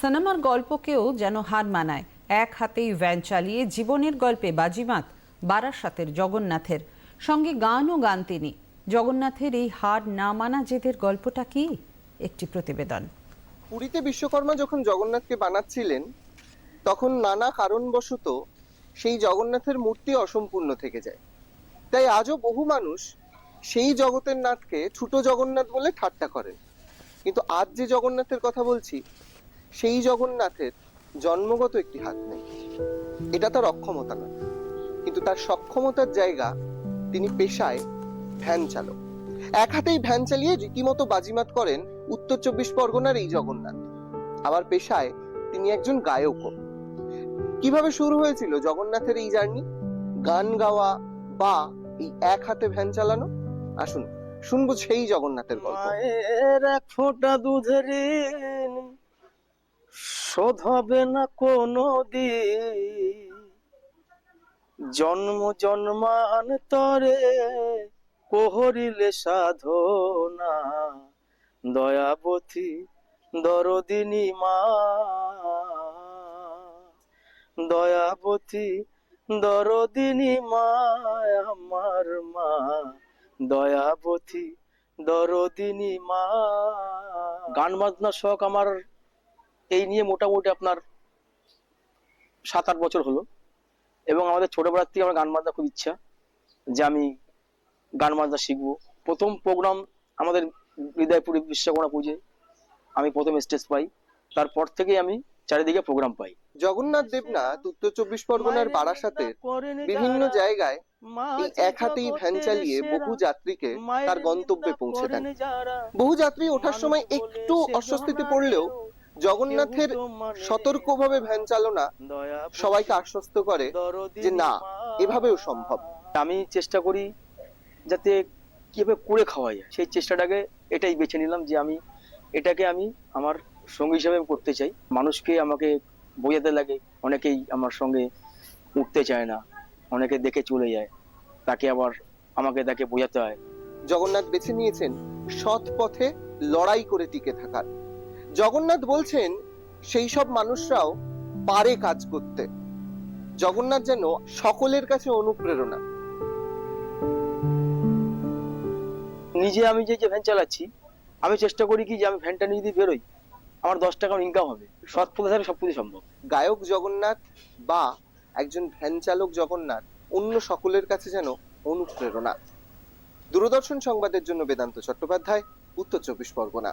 সিনেমার গল্পকেও যেন হার মানায়। এক হাতেই ভ্যান চালিয়ে জীবনের গল্পে বাজিমাত বারাসাতের জগন্নাথের। সঙ্গে গানও গান তিনি। জগন্নাথের এই হার না মানা জেদের গল্পটা কি? একটি প্রতিবেদন। পুরীতে বিশ্বকর্মা যখন জগন্নাথকে বানাচ্ছিলেন, তখন নানা কারণবশত সেই জগন্নাথের মূর্তি অসম্পূর্ণ থেকে যায়। তাই আজও বহু মানুষ সেই জগতের নাথকে ছোট জগন্নাথ বলে ঠাট্টা করেন কিন্তু আজ যে জগন্নাথের কথা বলছি সেই জগন্নাথের জন্মগত একটি হাত নেই। এটা তার অক্ষমতা নয় কিন্তু তার সক্ষমতার জায়গা তিনি পেশায় ভ্যান চালক। এক হাতেই ভ্যান চালিয়ে রীতিমতো বাজিমাত করেন উত্তর চব্বিশ পরগনার এই জগন্নাথ। আবার পেশায় তিনি একজন গায়কও। কীভাবে শুরু হয়েছিল জগন্নাথের এই জার্নি? গান গাওয়া বা এই এক হাতে ভ্যান চালানো? আসুন, শুনব সেই জগন্নাথের গল্প। এক ফোঁটা দুধের শোধ হবে না কোনো দিন। জন্ম জন্মান্তরে কোহরিলে সাধনা। দয়াবতী দরদিনী মা। দয়াবতী দরদিনী মা, আমার মা। দয়াবতী দরদিনী মা। গান বাজনার শখ আমার এই নিয়ে মোটামুটি আপনার সাত আট বছর হলো। এবং আমাদের ছোটবেলার থেকে আমার গান বাজনা খুব ইচ্ছা যে আমি গান বাজনা শিখব। প্রথম প্রোগ্রাম আমাদের হৃদয়পুরে বিশ্বকর্মা পুজো আমি প্রথম স্টেজ পাই। তারপর থেকেই আমি চারিদিকে প্রোগ্রাম পাই। জগন্নাথ দেবনাথ উত্তর চব্বিশ পরগনার বারাসাতের বিভিন্ন জায়গায় এই এক হাতেই ভ্যান চালিয়ে বহু যাত্রীকে তার গন্তব্যে পৌঁছে দেন। বহু যাত্রী ওঠার সময় একটু অস্বস্তিতে পড়লেও জগন্নাথের সতর্কভাবে ভ্যান চালনা সবাইকে আশ্বস্ত করে যে না এভাবেও সম্ভব। আমি চেষ্টা করি যাতে কীভাবে করে খাওয়া যায়। সেই চেষ্টাটাকে এটাই বেছে নিলাম যে আমি এটাকে আমি আমার সঙ্গী হিসাবে করতে চাই। মানুষকে আমাকে বোঝাতে লাগে অনেকেই আমার সঙ্গে উঠতে চায় না অনেকে দেখে চলে যায় তাকে আবার আমাকে তাকে বোঝাতে হয়। জগন্নাথ বেছে নিয়েছেন সৎ পথে লড়াই করে টিকে থাকার। জগন্নাথ বলছেন, সেই সব মানুষরাও পারে কাজ করতে। জগন্নাথ যেন সকলের কাছে অনুপ্রেরণা। নিজে আমি যে যে ভ্যান চালাচ্ছি, আমি চেষ্টা করি কি যে আমি ভ্যানটা নিয়ে যদি বেরোই, আমার দশ টাকা ইনকাম হবে। সৎ পথে সব কিছু সম্ভব। গায়ক জগন্নাথ বা একজন ভ্যান চালক জগন্নাথ অন্য সকলের কাছে যেন অনুপ্রেরণা। দূরদর্শন সংবাদের জন্য বেদান্ত চট্টোপাধ্যায়, উত্তর চব্বিশ পরগনা।